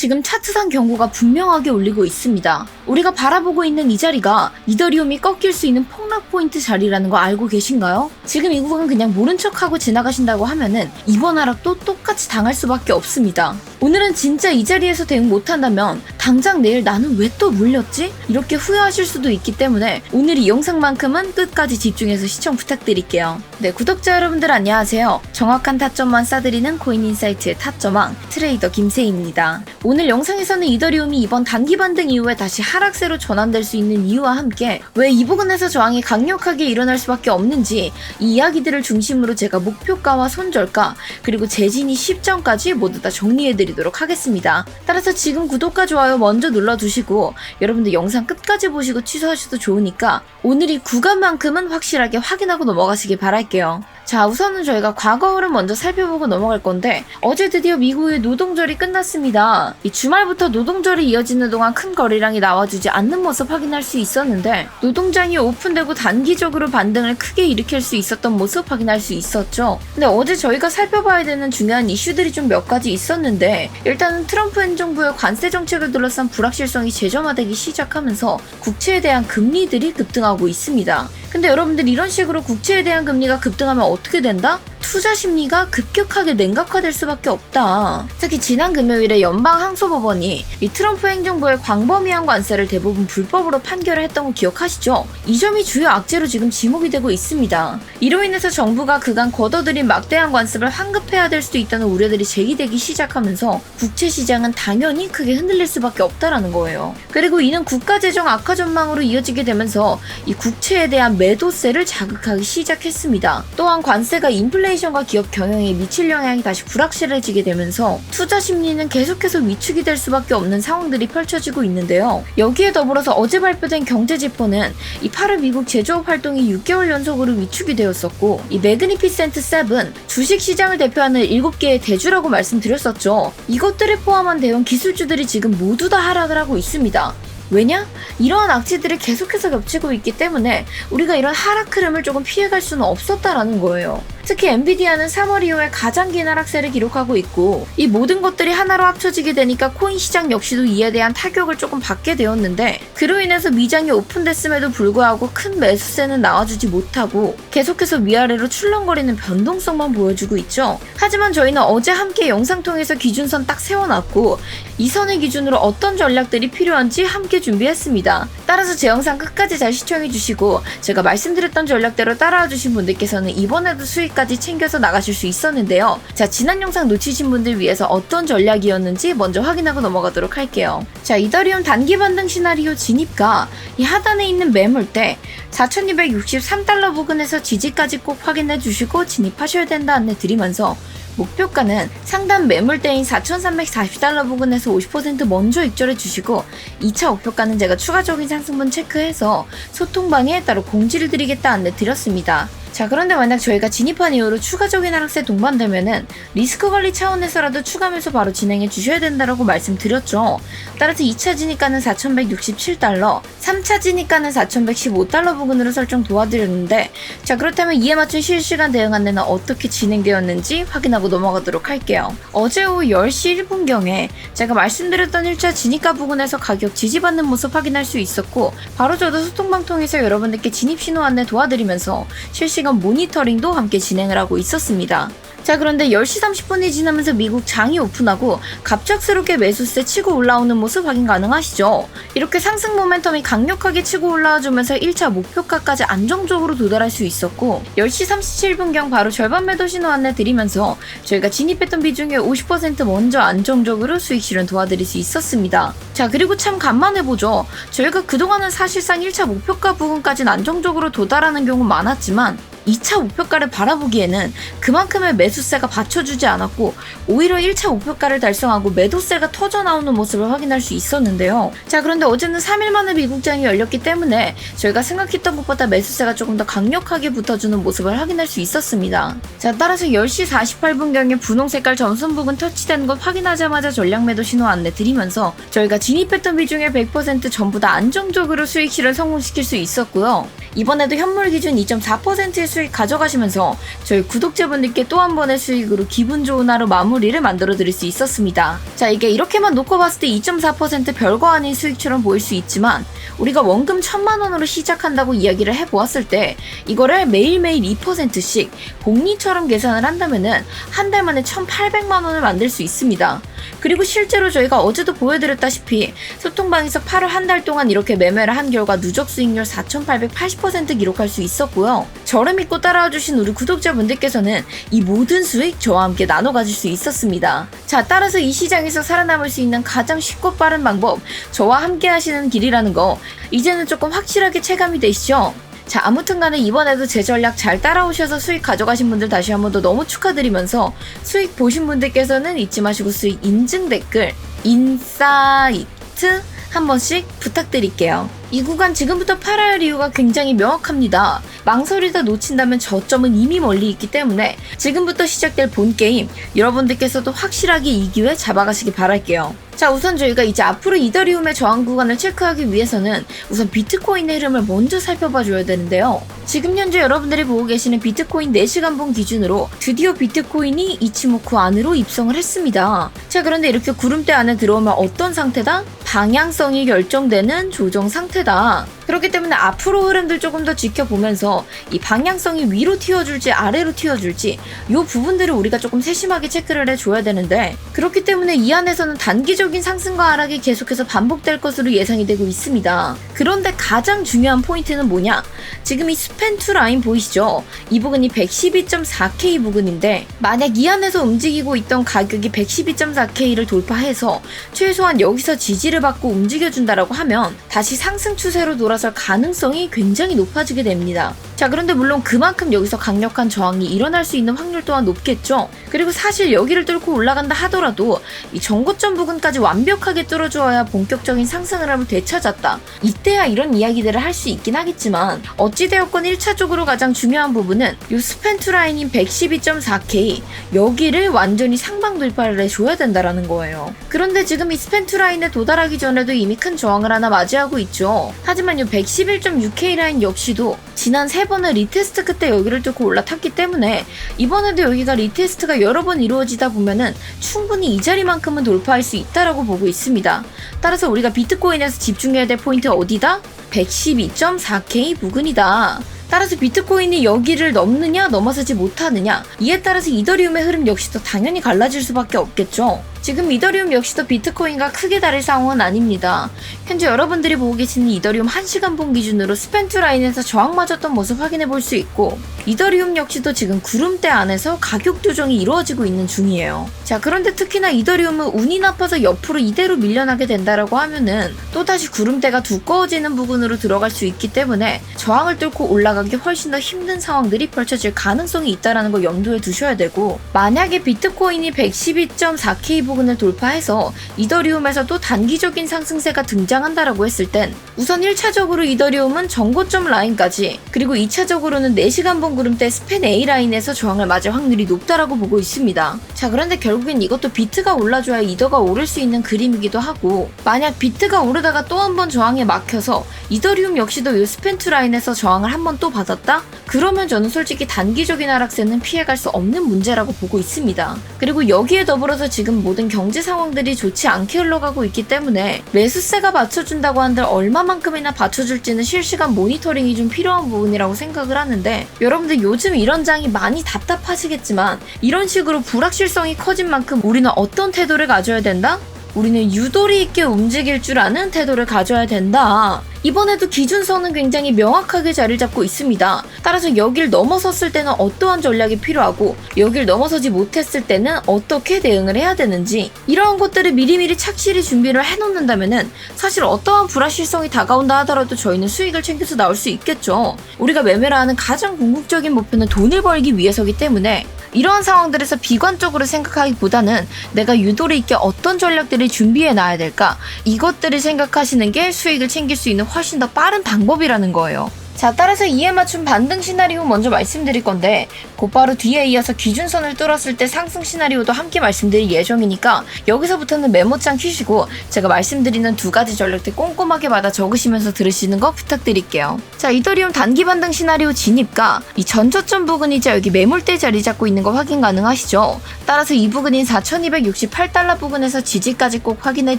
지금 차트상 경고가 분명하게 울리고 있습니다. 우리가 바라보고 있는 이 자리가 이더리움이 꺾일 수 있는 폭락 포인트 자리라는 거 알고 계신가요? 지금 이 구간 그냥 모른 척하고 지나가신다고 하면은 이번 하락도 똑같이 당할 수밖에 없습니다. 오늘은 진짜 이 자리에서 대응 못한다면 당장 내일 나는 왜 또 물렸지? 이렇게 후회하실 수도 있기 때문에 오늘 이 영상만큼은 끝까지 집중해서 시청 부탁드릴게요. 네, 구독자 여러분들 안녕하세요. 정확한 타점만 싸드리는 코인인사이트의 타점왕 트레이더 김세희입니다. 오늘 영상에서는 이더리움이 이번 단기 반등 이후에 다시 하락세로 전환될 수 있는 이유와 함께 왜 이 부분에서 저항이 강력하게 일어날 수밖에 없는지 이 이야기들을 중심으로 제가 목표가와 손절가 그리고 재진이 시점까지 모두 다 정리해드 리도록 하겠습니다. 따라서 지금 구독과 좋아요 먼저 눌러두시고 여러분들 영상 끝까지 보시고 취소하셔도 좋으니까 오늘 이 구간만큼은 확실하게 확인하고 넘어가시길 바랄게요. 자, 우선은 저희가 과거 흐름 먼저 살펴보고 넘어갈 건데 어제 드디어 미국의 노동절이 끝났습니다. 이 주말부터 노동절이 이어지는 동안 큰 거래량이 나와주지 않는 모습 확인할 수 있었는데 노동장이 오픈되고 단기적으로 반등을 크게 일으킬 수 있었던 모습 확인할 수 있었죠. 근데 어제 저희가 살펴봐야 되는 중요한 이슈들이 좀 몇 가지 있었는데 일단은 트럼프 행정부의 관세 정책을 둘러싼 불확실성이 재점화되기 시작하면서 국채에 대한 금리들이 급등하고 있습니다. 근데 여러분들 이런 식으로 국채에 대한 금리가 급등하면 어떻게 된다? 투자 심리가 급격하게 냉각화될 수밖에 없다. 특히 지난 금요일에 연방 항소법원이 이 트럼프 행정부의 광범위한 관세를 대부분 불법으로 판결을 했던 거 기억하시죠? 이 점이 주요 악재로 지금 지목이 되고 있습니다. 이로 인해서 정부가 그간 걷어들인 막대한 관습을 환급해야 될 수도 있다는 우려들이 제기되기 시작하면서 국채 시장은 당연히 크게 흔들릴 수밖에 없다라는 거예요. 그리고 이는 국가 재정 악화 전망으로 이어지게 되면서 이 국채에 대한 매도세를 자극하기 시작했습니다. 또한 관세가 인플레 이션과 기업 경영에 미칠 영향이 다시 불확실해지게 되면서 투자 심리는 계속해서 위축이 될 수밖에 없는 상황들이 펼쳐지고 있는데요. 여기에 더불어서 어제 발표된 경제 지표는 이 8월 미국 제조업 활동이 6개월 연속으로 위축이 되었었고 이 매그니피센트 7 주식 시장을 대표하는 7개의 대주라고 말씀드렸었죠. 이것들을 포함한 대형 기술주들이 지금 모두 다 하락을 하고 있습니다. 왜냐? 이러한 악재들이 계속해서 겹치고 있기 때문에 우리가 이런 하락 흐름을 조금 피해갈 수는 없었다라는 거예요. 특히 엔비디아는 3월 이후에 가장 긴 하락세를 기록하고 있고 이 모든 것들이 하나로 합쳐지게 되니까 코인 시장 역시도 이에 대한 타격을 조금 받게 되었는데 그로 인해서 미장이 오픈됐음에도 불구하고 큰 매수세는 나와주지 못하고 계속해서 위아래로 출렁거리는 변동성만 보여주고 있죠. 하지만 저희는 어제 함께 영상 통해서 기준선 딱 세워놨고 이 선을 기준으로 어떤 전략들이 필요한지 함께 준비했습니다. 따라서 제 영상 끝까지 잘 시청해주시고 제가 말씀드렸던 전략대로 따라와 주신 분들께서는 이번에도 수익 까지 챙겨서 나가실 수 있었는데요. 자, 지난 영상 놓치신 분들 위해서 어떤 전략이었는지 먼저 확인하고 넘어가도록 할게요. 자, 이더리움 단기 반등 시나리오 진입가 이 하단에 있는 매물대 4263달러 부근에서 지지까지 꼭 확인해 주시고 진입하셔야 된다 안내 드리면서 목표가는 상단 매물대인 4,340달러 부근에서 50% 먼저 입절해 주시고 2차 목표가는 제가 추가적인 상승분 체크해서 소통방에 따로 공지를 드리겠다 안내 드렸습니다. 자 그런데 만약 저희가 진입한 이후로 추가적인 하락세 동반되면은 리스크 관리 차원에서라도 추가 매수 바로 진행해 주셔야 된다라고 말씀드렸죠. 따라서 2차 진입가는 4,167달러, 3차 진입가는 4,115달러 부근으로 설정 도와드렸는데 자 그렇다면 이에 맞춘 실시간 대응 안내는 어떻게 진행되었는지 확인하고 넘어가도록 할게요. 어제 오후 10시 1분경에 제가 말씀드렸던 1차 진입가 부근에서 가격 지지받는 모습 확인할 수 있었고 바로 저도 소통방 통해서 여러분들께 진입 신호 안내 도와드리면서 실시 간 모니터링도 함께 진행을 하고 있었습니다. 자 그런데 10시 30분이 지나면서 미국 장이 오픈하고 갑작스럽게 매수세 치고 올라오는 모습 확인 가능하시죠? 이렇게 상승 모멘텀이 강력하게 치고 올라와주면서 1차 목표가까지 안정적으로 도달할 수 있었고 10시 37분경 바로 절반 매도 신호 안내 드리면서 저희가 진입했던 비중의 50% 먼저 안정적으로 수익 실현 도와드릴 수 있었습니다. 자 그리고 참 간만해보죠. 저희가 그동안은 사실상 1차 목표가 부분까지는 안정적으로 도달하는 경우 많았지만 2차 목표가를 바라보기에는 그만큼의 매수세가 받쳐주지 않았고 오히려 1차 목표가를 달성하고 매도세가 터져 나오는 모습을 확인할 수 있었는데요. 자 그런데 어제는 3일 만에 미국장이 열렸기 때문에 저희가 생각했던 것보다 매수세가 조금 더 강력하게 붙어주는 모습을 확인할 수 있었습니다. 자 따라서 10시 48분경에 분홍 색깔 점선 부분 터치된 것 확인하자마자 전략 매도 신호 안내 드리면서 저희가 진입했던 비중의 100% 전부 다 안정적으로 수익 실을 성공시킬 수 있었고요. 이번에도 현물 기준 2.4%의 수익 수익 가져가시면서 저희 구독자분들께 또 한 번의 수익으로 기분 좋은 하루 마무리를 만들어 드릴 수 있었습니다. 자, 이게 이렇게만 놓고 봤을 때 2.4% 별거 아닌 수익처럼 보일 수 있지만 우리가 원금 1000만 원으로 시작한다고 이야기를 해 보았을 때 이거를 매일매일 2%씩 복리처럼 계산을 한다면은 한 달 만에 1800만 원을 만들 수 있습니다. 그리고 실제로 저희가 어제도 보여드렸다시피 소통방에서 8월 한 달 동안 이렇게 매매를 한 결과 누적 수익률 4,880% 기록할 수 있었고요. 저를 믿고 따라와 주신 우리 구독자분들께서는 이 모든 수익 저와 함께 나눠 가질 수 있었습니다. 자, 따라서 이 시장에서 살아남을 수 있는 가장 쉽고 빠른 방법, 저와 함께 하시는 길이라는 거 이제는 조금 확실하게 체감이 되시죠? 자, 아무튼 간에 이번에도 제 전략 잘 따라오셔서 수익 가져가신 분들 다시 한 번 더 너무 축하드리면서 수익 보신 분들께서는 잊지 마시고 수익 인증 댓글, 인사이트 한 번씩 부탁드릴게요. 이 구간 지금부터 팔아야 할 이유가 굉장히 명확합니다. 망설이다 놓친다면 저점은 이미 멀리 있기 때문에 지금부터 시작될 본 게임 여러분들께서도 확실하게 이 기회 잡아가시기 바랄게요. 자 우선 저희가 이제 앞으로 이더리움의 저항 구간을 체크하기 위해서는 우선 비트코인의 흐름을 먼저 살펴봐 줘야 되는데요. 지금 현재 여러분들이 보고 계시는 비트코인 4시간 본 기준으로 드디어 비트코인이 이치모쿠 안으로 입성을 했습니다. 자 그런데 이렇게 구름대 안에 들어오면 어떤 상태다? 방향성이 결정되는 조정 상태 다. 그렇기 때문에 앞으로 흐름들 조금 더 지켜보면서 이 방향성이 위로 튀어줄지 아래로 튀어줄지 이 부분들을 우리가 조금 세심하게 체크를 해줘야 되는데 그렇기 때문에 이 안에서는 단기적인 상승과 하락이 계속해서 반복될 것으로 예상이 되고 있습니다. 그런데 가장 중요한 포인트는 뭐냐? 지금 이 스펜투 라인 보이시죠? 이 부분이 112.4K 부분인데 만약 이 안에서 움직이고 있던 가격이 112.4K를 돌파해서 최소한 여기서 지지를 받고 움직여준다라고 하면 다시 상승 추세로 돌아 설 가능성이 굉장히 높아지게 됩니다. 자, 그런데 물론 그만큼 여기서 강력한 저항이 일어날 수 있는 확률 또한 높겠죠. 그리고 사실 여기를 뚫고 올라간다 하더라도 이 정고점 부근까지 완벽하게 뚫어주어야 본격적인 상승 흐름을 되찾았다. 이때야 이런 이야기들을 할 수 있긴 하겠지만 어찌되었건 1차적으로 가장 중요한 부분은 이 스펜투 라인인 112.4K 여기를 완전히 상방 돌파를 해줘야 된다라는 거예요. 그런데 지금 이 스펜투 라인에 도달하기 전에도 이미 큰 저항을 하나 맞이하고 있죠. 하지만 이 111.6K 라인 역시도 지난 세 번의 리테스트 끝에 여기를 뚫고 올라탔기 때문에 이번에도 여기가 리테스트가 여러 번 이루어지다 보면은 충분히 이 자리만큼은 돌파할 수 있다라고 보고 있습니다. 따라서 우리가 비트코인에서 집중해야 될 포인트 어디다? 112.4K 부근이다. 따라서 비트코인이 여기를 넘느냐 넘어서지 못하느냐 이에 따라서 이더리움의 흐름 역시도 당연히 갈라질 수밖에 없겠죠. 지금 이더리움 역시도 비트코인과 크게 다를 상황은 아닙니다. 현재 여러분들이 보고 계시는 이더리움 1시간 본 기준으로 스펜트 라인에서 저항 맞았던 모습 확인해 볼 수 있고 이더리움 역시도 지금 구름대 안에서 가격 조정이 이루어지고 있는 중이에요. 자 그런데 특히나 이더리움은 운이 나빠서 옆으로 이대로 밀려나게 된다라고 하면은 또다시 구름대가 두꺼워지는 부분으로 들어갈 수 있기 때문에 저항을 뚫고 올라가기 훨씬 더 힘든 상황들이 펼쳐질 가능성이 있다라는 걸 염두에 두셔야 되고 만약에 비트코인이 112.4K 부분을 돌파해서 이더리움에서 또 단기적인 상승세가 등장한다라고 했을 땐 우선 1차적으로 이더리움은 정고점 라인까지 그리고 2차적으로는 4시간 본 구름대 스팬 A 라인에서 저항을 맞을 확률이 높다라고 보고 있습니다. 자 그런데 결국엔 이것도 비트가 올라줘야 이더가 오를 수 있는 그림이기도 하고 만약 비트가 오르다가 또 한 번 저항에 막혀서 이더리움 역시도 이 스펜트 라인에서 저항을 한 번 또 받았다? 그러면 저는 솔직히 단기적인 하락세는 피해갈 수 없는 문제라고 보고 있습니다. 그리고 여기에 더불어서 지금 모든 경제 상황들이 좋지 않게 흘러가고 있기 때문에 매수세가 받쳐준다고 한들 얼마만큼이나 받쳐줄지는 실시간 모니터링이 좀 필요한 부분이라고 생각을 하는데 여러분들 요즘 이런 장이 많이 답답하시겠지만 이런 식으로 불확실성이 커진 만큼 우리는 어떤 태도를 가져야 된다? 우리는 유도리 있게 움직일 줄 아는 태도를 가져야 된다. 이번에도 기준선은 굉장히 명확하게 자리를 잡고 있습니다. 따라서 여길 넘어섰을 때는 어떠한 전략이 필요하고 여길 넘어서지 못했을 때는 어떻게 대응을 해야 되는지 이러한 것들을 미리미리 착실히 준비를 해놓는다면은 사실 어떠한 불확실성이 다가온다 하더라도 저희는 수익을 챙겨서 나올 수 있겠죠. 우리가 매매를 하는 가장 궁극적인 목표는 돈을 벌기 위해서기 때문에 이러한 상황들에서 비관적으로 생각하기보다는 내가 유도리 있게 어떤 전략들을 준비해 놔야 될까 이것들을 생각하시는 게 수익을 챙길 수 있는 훨씬 더 빠른 방법이라는 거예요. 자, 따라서 이에 맞춘 반등 시나리오 먼저 말씀드릴 건데 곧바로 뒤에 이어서 기준선을 뚫었을 때 상승 시나리오도 함께 말씀드릴 예정이니까 여기서부터는 메모장 켜시고 제가 말씀드리는 두 가지 전략들 꼼꼼하게 받아 적으시면서 들으시는 거 부탁드릴게요. 자, 이더리움 단기 반등 시나리오 진입과 이 전저점 부근이자 여기 매물대 자리 잡고 있는 거 확인 가능하시죠? 따라서 이 부근인 4,268달러 부근에서 지지까지 꼭 확인해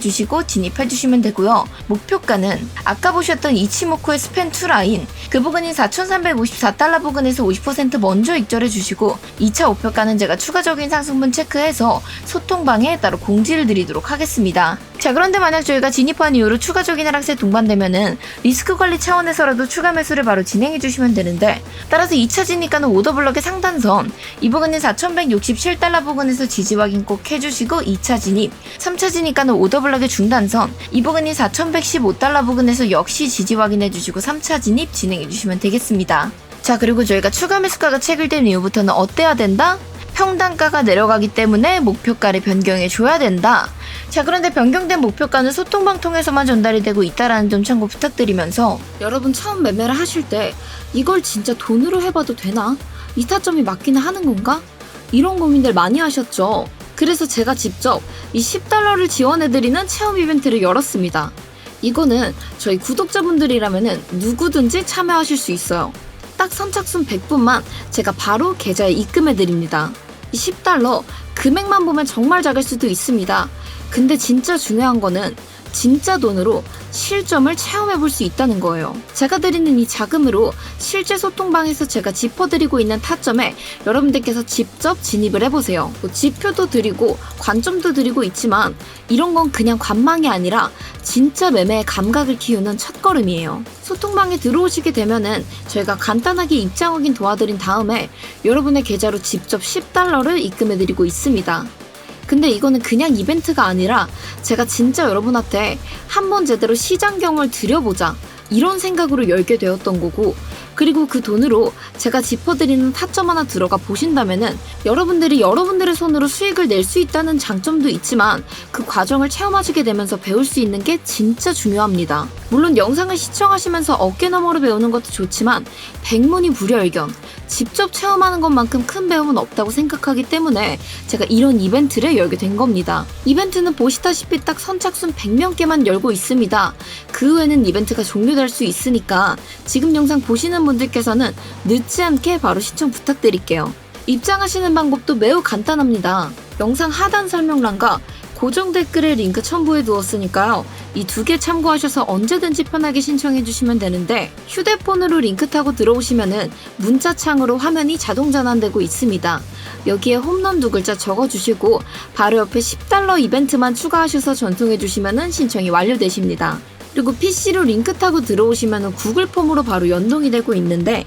주시고 진입해 주시면 되고요. 목표가는 아까 보셨던 이치모코의 스펜 2 라인 그 부근인 4,354달러 부근에서 50% 먼저 익절해 주시고 2차 목표가는 제가 추가적인 상승분 체크해서 소통방에 따로 공지를 드리도록 하겠습니다. 자 그런데 만약 저희가 진입한 이후로 추가적인 하락세 동반되면은 리스크 관리 차원에서라도 추가 매수를 바로 진행해 주시면 되는데 따라서 2차 진입가는 오더블럭의 상단선 이 부근인 4,167달러 부근에서 지지 확인 꼭 해주시고 2차 진입 3차 진입가는 오더블럭의 중단선 이 부근인 4,115달러 부근에서 역시 지지 확인해 주시고 3차 진입 진행해 주시면 되겠습니다. 자 그리고 저희가 추가 매수가가 체결된 이후부터는 어때야 된다? 평단가가 내려가기 때문에 목표가를 변경해 줘야 된다. 자 그런데 변경된 목표가는 소통방 통해서만 전달이 되고 있다라는 점 참고 부탁드리면서 여러분 처음 매매를 하실 때 이걸 진짜 돈으로 해봐도 되나? 이타점이 맞기는 하는 건가? 이런 고민들 많이 하셨죠? 그래서 제가 직접 이 10달러를 지원해드리는 체험 이벤트를 열었습니다. 이거는 저희 구독자분들이라면 누구든지 참여하실 수 있어요. 딱 선착순 100분만 제가 바로 계좌에 입금해 드립니다. 이 10달러 금액만 보면 정말 작을 수도 있습니다. 근데 진짜 중요한 거는 진짜 돈으로 실점을 체험해 볼 수 있다는 거예요. 제가 드리는 이 자금으로 실제 소통방에서 제가 짚어드리고 있는 타점에 여러분들께서 직접 진입을 해보세요. 뭐 지표도 드리고 관점도 드리고 있지만 이런 건 그냥 관망이 아니라 진짜 매매의 감각을 키우는 첫걸음이에요. 소통방에 들어오시게 되면은 저희가 간단하게 입장 확인 도와드린 다음에 여러분의 계좌로 직접 10달러를 입금해드리고 있습니다. 근데 이거는 그냥 이벤트가 아니라 제가 진짜 여러분한테 한번 제대로 시장 경험을 드려보자 이런 생각으로 열게 되었던 거고 그리고 그 돈으로 제가 짚어드리는 타점 하나 들어가 보신다면은 여러분들이 여러분들의 손으로 수익을 낼 수 있다는 장점도 있지만 그 과정을 체험하시게 되면서 배울 수 있는 게 진짜 중요합니다. 물론 영상을 시청하시면서 어깨너머로 배우는 것도 좋지만 백문이 불여일견 직접 체험하는 것만큼 큰 배움은 없다고 생각하기 때문에 제가 이런 이벤트를 열게 된 겁니다. 이벤트는 보시다시피 딱 선착순 100명께만 열고 있습니다. 그 후에는 이벤트가 종료될 수 있으니까 지금 영상 보시는 분들께서는 늦지 않게 바로 시청 부탁드릴게요. 입장하시는 방법도 매우 간단합니다. 영상 하단 설명란과 고정 댓글에 링크 첨부해 두었으니까요. 이 두 개 참고하셔서 언제든지 편하게 신청해 주시면 되는데 휴대폰으로 링크 타고 들어오시면은 문자창으로 화면이 자동 전환되고 있습니다. 여기에 홈런 두 글자 적어 주시고 바로 옆에 10달러 이벤트만 추가하셔서 전송해 주시면은 신청이 완료되십니다. 그리고 PC로 링크 타고 들어오시면 구글 폼으로 바로 연동이 되고 있는데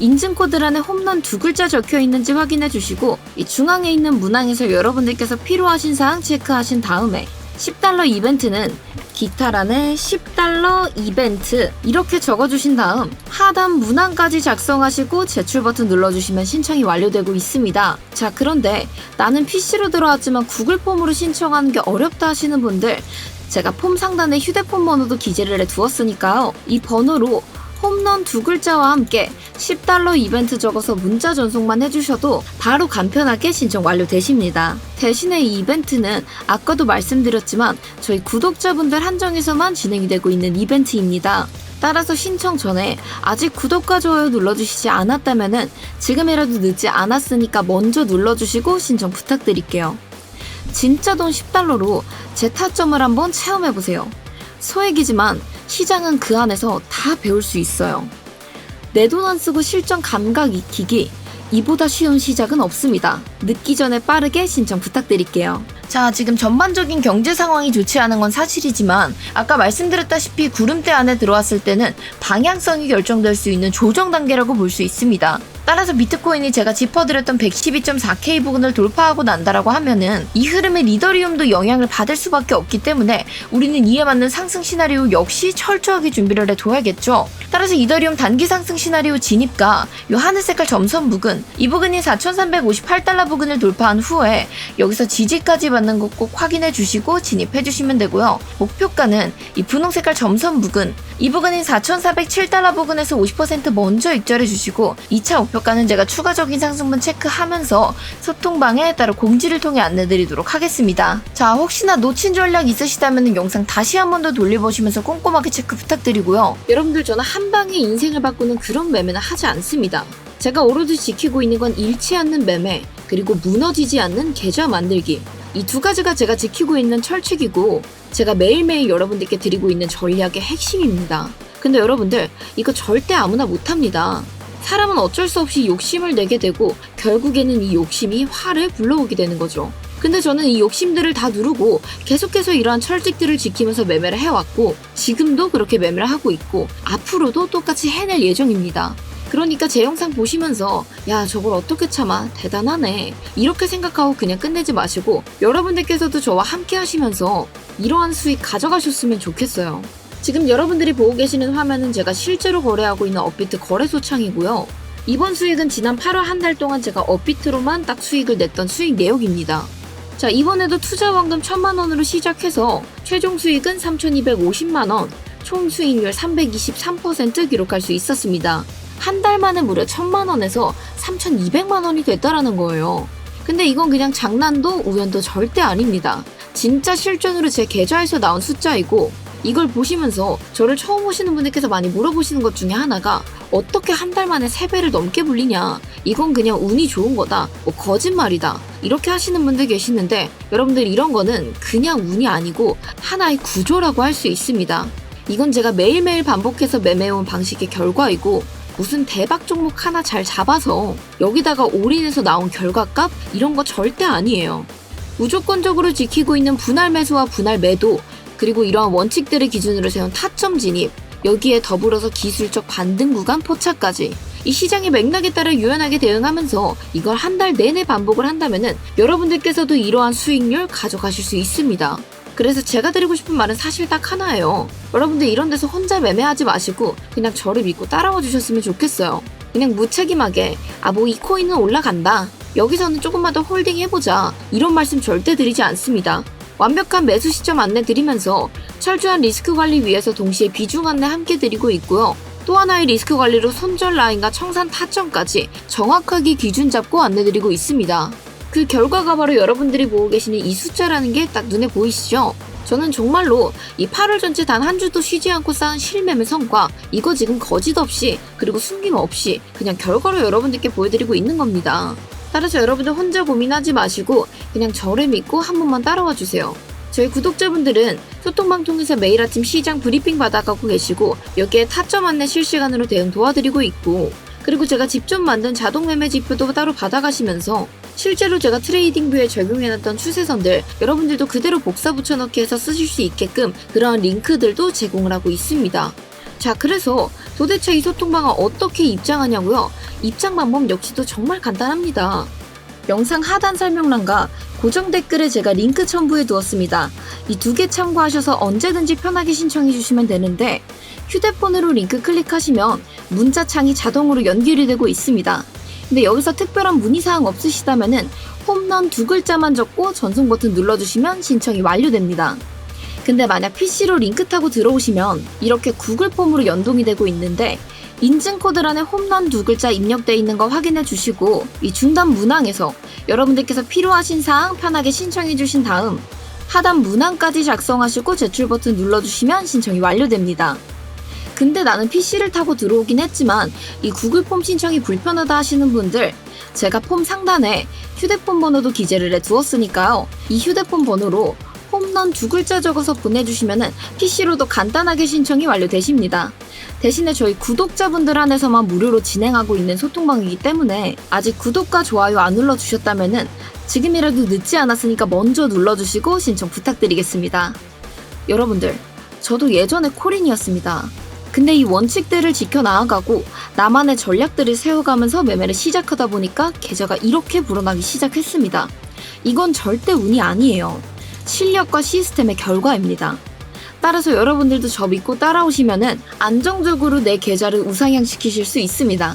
인증코드란에 홈런 두 글자 적혀 있는지 확인해 주시고 이 중앙에 있는 문항에서 여러분들께서 필요하신 사항 체크하신 다음에 10달러 이벤트는 기타란에 10달러 이벤트 이렇게 적어주신 다음 하단 문항까지 작성하시고 제출 버튼 눌러주시면 신청이 완료되고 있습니다. 자 그런데 나는 PC로 들어왔지만 구글 폼으로 신청하는 게 어렵다 하시는 분들 제가 폼 상단에 휴대폰 번호도 기재를 해 두었으니까요. 이 번호로 홈런 두 글자와 함께 10달러 이벤트 적어서 문자 전송만 해주셔도 바로 간편하게 신청 완료되십니다. 대신에 이 이벤트는 아까도 말씀드렸지만 저희 구독자분들 한정에서만 진행이 되고 있는 이벤트입니다. 따라서 신청 전에 아직 구독과 좋아요 눌러주시지 않았다면 지금이라도 늦지 않았으니까 먼저 눌러주시고 신청 부탁드릴게요. 진짜 돈 10달러로 제 타점을 한번 체험해보세요. 소액이지만 시장은 그 안에서 다 배울 수 있어요. 내 돈 안 쓰고 실전 감각 익히기. 이보다 쉬운 시작은 없습니다. 늦기 전에 빠르게 신청 부탁드릴게요. 자, 지금 전반적인 경제 상황이 좋지 않은 건 사실이지만 아까 말씀드렸다시피 구름대 안에 들어왔을 때는 방향성이 결정될 수 있는 조정 단계라고 볼 수 있습니다. 따라서 비트코인이 제가 짚어드렸던 112.4K 부근을 돌파하고 난다라고 하면은 이 흐름에 리더리움도 영향을 받을 수밖에 없기 때문에 우리는 이에 맞는 상승 시나리오 역시 철저하게 준비를 해둬야겠죠. 따라서 이더리움 단기 상승 시나리오 진입과 요 하늘 색깔 점선 부근 이 부근이 4,358달러 부근을 돌파한 후에 여기서 지지까지 받는 것 꼭 확인해 주시고 진입해 주시면 되고요. 목표가는 이 분홍 색깔 점선 부근 이 부근인 4,407달러 부근에서 50% 먼저 익절해 주시고 2차 목표 목표가는 제가 추가적인 상승분 체크하면서 소통 방에 따로 공지를 통해 안내드리도록 하겠습니다. 자, 혹시나 놓친 전략 있으시다면 영상 다시 한 번 더 돌려보시면서 꼼꼼하게 체크 부탁드리고요. 여러분들 저는 한 방에 인생을 바꾸는 그런 매매는 하지 않습니다. 제가 오로지 지키고 있는 건 잃지 않는 매매, 그리고 무너지지 않는 계좌 만들기. 이 두 가지가 제가 지키고 있는 철칙이고, 제가 매일매일 여러분들께 드리고 있는 전략의 핵심입니다. 근데 여러분들, 이거 절대 아무나 못합니다. 사람은 어쩔 수 없이 욕심을 내게 되고, 결국에는 이 욕심이 화를 불러오게 되는 거죠. 근데 저는 이 욕심들을 다 누르고 계속해서 이러한 철칙들을 지키면서 매매를 해왔고 지금도 그렇게 매매를 하고 있고 앞으로도 똑같이 해낼 예정입니다. 그러니까 제 영상 보시면서 야 저걸 어떻게 참아 대단하네 이렇게 생각하고 그냥 끝내지 마시고 여러분들께서도 저와 함께 하시면서 이러한 수익 가져가셨으면 좋겠어요. 지금 여러분들이 보고 계시는 화면은 제가 실제로 거래하고 있는 업비트 거래소 창이고요. 이번 수익은 지난 8월 한 달 동안 제가 업비트로만 딱 수익을 냈던 수익 내역입니다. 자, 이번에도 투자 원금 1000만 원으로 시작해서 최종 수익은 3250만 원, 총 수익률 323% 기록할 수 있었습니다. 한 달 만에 무려 1000만 원에서 3200만 원이 됐다라는 거예요. 근데 이건 그냥 장난도 우연도 절대 아닙니다. 진짜 실전으로 제 계좌에서 나온 숫자이고 이걸 보시면서 저를 처음 오시는 분들께서 많이 물어보시는 것 중에 하나가 어떻게 한 달 만에 3배를 넘게 불리냐? 이건 그냥 운이 좋은 거다. 뭐 거짓말이다. 이렇게 하시는 분들 계시는데 여러분들 이런 거는 그냥 운이 아니고 하나의 구조라고 할 수 있습니다. 이건 제가 매일매일 반복해서 매매해온 방식의 결과이고 무슨 대박 종목 하나 잘 잡아서 여기다가 올인해서 나온 결과값? 이런 거 절대 아니에요. 무조건적으로 지키고 있는 분할 매수와 분할 매도 그리고 이러한 원칙들을 기준으로 세운 타점 진입, 여기에 더불어서 기술적 반등 구간 포착까지 이 시장의 맥락에 따라 유연하게 대응하면서 이걸 한 달 내내 반복을 한다면은 여러분들께서도 이러한 수익률 가져가실 수 있습니다. 그래서 제가 드리고 싶은 말은 사실 딱 하나예요. 여러분들 이런 데서 혼자 매매하지 마시고 그냥 저를 믿고 따라와 주셨으면 좋겠어요. 그냥 무책임하게 아 뭐 이 코인은 올라간다. 여기서는 조금만 더 홀딩 해보자. 이런 말씀 절대 드리지 않습니다. 완벽한 매수 시점 안내 드리면서 철저한 리스크 관리 위해서 동시에 비중 안내 함께 드리고 있고요. 또 하나의 리스크 관리로 손절 라인과 청산 타점까지 정확하게 기준 잡고 안내 드리고 있습니다. 그 결과가 바로 여러분들이 보고 계시는 이 숫자라는 게 딱 눈에 보이시죠? 저는 정말로 이 8월 전체 단 한 주도 쉬지 않고 쌓은 실매매 성과 이거 지금 거짓 없이 그리고 숨김 없이 그냥 결과로 여러분들께 보여드리고 있는 겁니다. 따라서 여러분들 혼자 고민하지 마시고 그냥 저를 믿고 한 번만 따라와 주세요. 저희 구독자분들은 소통방 통해서 매일 아침 시장 브리핑 받아가고 계시고 여기에 타점 안내 실시간으로 대응 도와드리고 있고 그리고 제가 직접 만든 자동 매매 지표도 따로 받아가시면서 실제로 제가 트레이딩 뷰에 적용해놨던 추세선들 여러분들도 그대로 복사 붙여넣기 해서 쓰실 수 있게끔 그러한 링크들도 제공을 하고 있습니다. 자, 그래서 도대체 이 소통방을 어떻게 입장하냐고요? 입장 방법 역시도 정말 간단합니다. 영상 하단 설명란과 고정 댓글에 제가 링크 첨부해 두었습니다. 이 두 개 참고하셔서 언제든지 편하게 신청해 주시면 되는데 휴대폰으로 링크 클릭하시면 문자 창이 자동으로 연결이 되고 있습니다. 근데 여기서 특별한 문의사항 없으시다면은 홈런 두 글자만 적고 전송 버튼 눌러주시면 신청이 완료됩니다. 근데 만약 PC로 링크 타고 들어오시면 이렇게 구글 폼으로 연동이 되고 있는데 인증 코드란에 홈런 두 글자 입력돼 있는 거 확인해 주시고 이 중단 문항에서 여러분들께서 필요하신 사항 편하게 신청해 주신 다음 하단 문항까지 작성하시고 제출 버튼 눌러주시면 신청이 완료됩니다. 근데 나는 PC를 타고 들어오긴 했지만 이 구글 폼 신청이 불편하다 하시는 분들 제가 폼 상단에 휴대폰 번호도 기재를 해 두었으니까요. 이 휴대폰 번호로 홈런 두 글자 적어서 보내주시면 PC로도 간단하게 신청이 완료되십니다. 대신에 저희 구독자분들 한해서만 무료로 진행하고 있는 소통방이기 때문에 아직 구독과 좋아요 안 눌러주셨다면 지금이라도 늦지 않았으니까 먼저 눌러주시고 신청 부탁드리겠습니다. 여러분들, 저도 예전에 코린이었습니다. 근데 이 원칙들을 지켜 나아가고 나만의 전략들을 세워가면서 매매를 시작하다 보니까 계좌가 이렇게 불어나기 시작했습니다. 이건 절대 운이 아니에요. 실력과 시스템의 결과입니다. 따라서 여러분들도 저 믿고 따라오시면은 안정적으로 내 계좌를 우상향시키실 수 있습니다.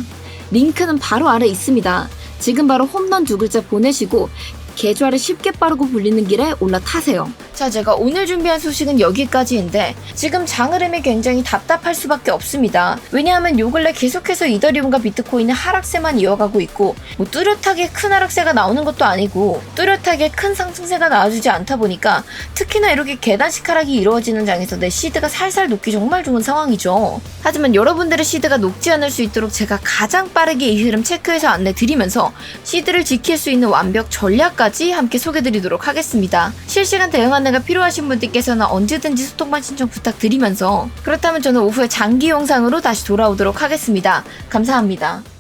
링크는 바로 아래 있습니다. 지금 바로 홈런 두 글자 보내시고 계좌를 쉽게 빠르고 불리는 길에 올라타세요. 자, 제가 오늘 준비한 소식은 여기까지인데 지금 장흐름이 굉장히 답답할 수밖에 없습니다. 왜냐하면 요 근래 계속해서 이더리움과 비트코인은 하락세만 이어가고 있고 뭐 뚜렷하게 큰 하락세가 나오는 것도 아니고 뚜렷하게 큰 상승세가 나와주지 않다 보니까 특히나 이렇게 계단식 하락이 이루어지는 장에서 내 시드가 살살 녹기 정말 좋은 상황이죠. 하지만 여러분들의 시드가 녹지 않을 수 있도록 제가 가장 빠르게 이 흐름 체크해서 안내 드리면서 시드를 지킬 수 있는 완벽 전략까지 함께 소개드리도록 하겠습니다. 실시간 대응 안내가 필요하신 분들께서는 언제든지 소통만 신청 부탁드리면서 그렇다면 저는 오후에 장기 영상으로 다시 돌아오도록 하겠습니다. 감사합니다.